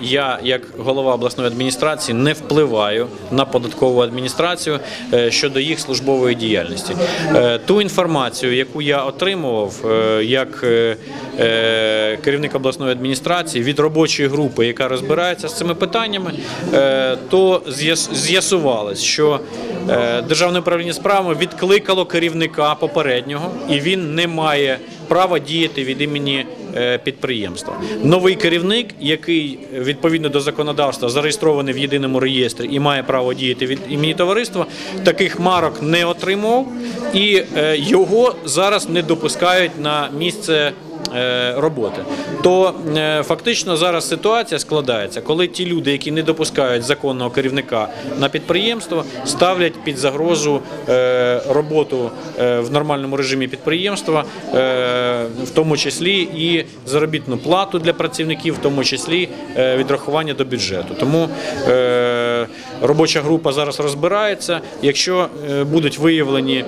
я, як голова обласної адміністрації, не впливаю на податкову адміністрацію е, щодо їх службової діяльності. Е, Ту інформацію, яку я отримував е, як керівник обласної адміністрації від робочої групи, яка розбирається з цими питаннями, то з'яс- з'ясувалось, що державне управління справами відкликало керівника попереднього, і він не має права діяти від імені підприємства. Новий керівник, який е, відповідно до законодавства зареєстрований в єдиному реєстрі і має право діяти від імені товариства, таких марок не отримав, і е, його зараз не допускають на місце. Е, Роботи, то е, фактично зараз ситуація складається, коли ті люди, які не допускають законного керівника на підприємство, ставлять під загрозу е, роботу в нормальному режимі підприємства, в тому числі і заробітну плату для працівників, в тому числі відрахування до бюджету. Тому робоча група зараз розбирається. Якщо будуть виявлені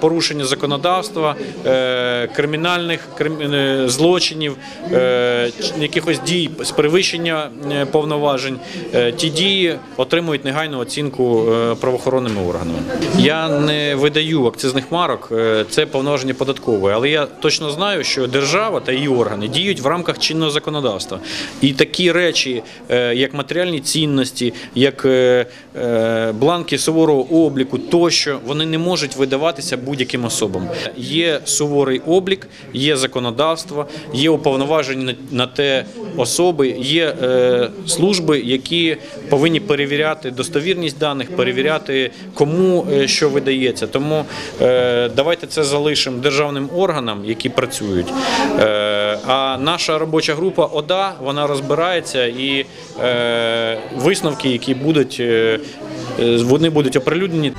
порушення законодавства, е, кримінальних е, злочинів, е, якихось дій з перевищення е, повноважень, е, ті дії отримують негайну оцінку е, правоохоронними органами. Я не видаю акцизних марок, е, це повноваження податкової, але я точно знаю, що держава та її органи діють в рамках чинного законодавства. І такі речі, е, як матеріальні цінності, як е, е, бланки суворого обліку, тощо вони не можуть видаватися будь-яким особам. Є суворий облік, є законодавство, є уповноважені на- те особи, є е, служби, які повинні перевіряти достовірність даних, перевіряти кому е, що видається. Тому е, давайте це залишимо державним органам, які працюють. А наша робоча група ОДА вона розбирається і висновки, які будуть, вони будуть оприлюднені.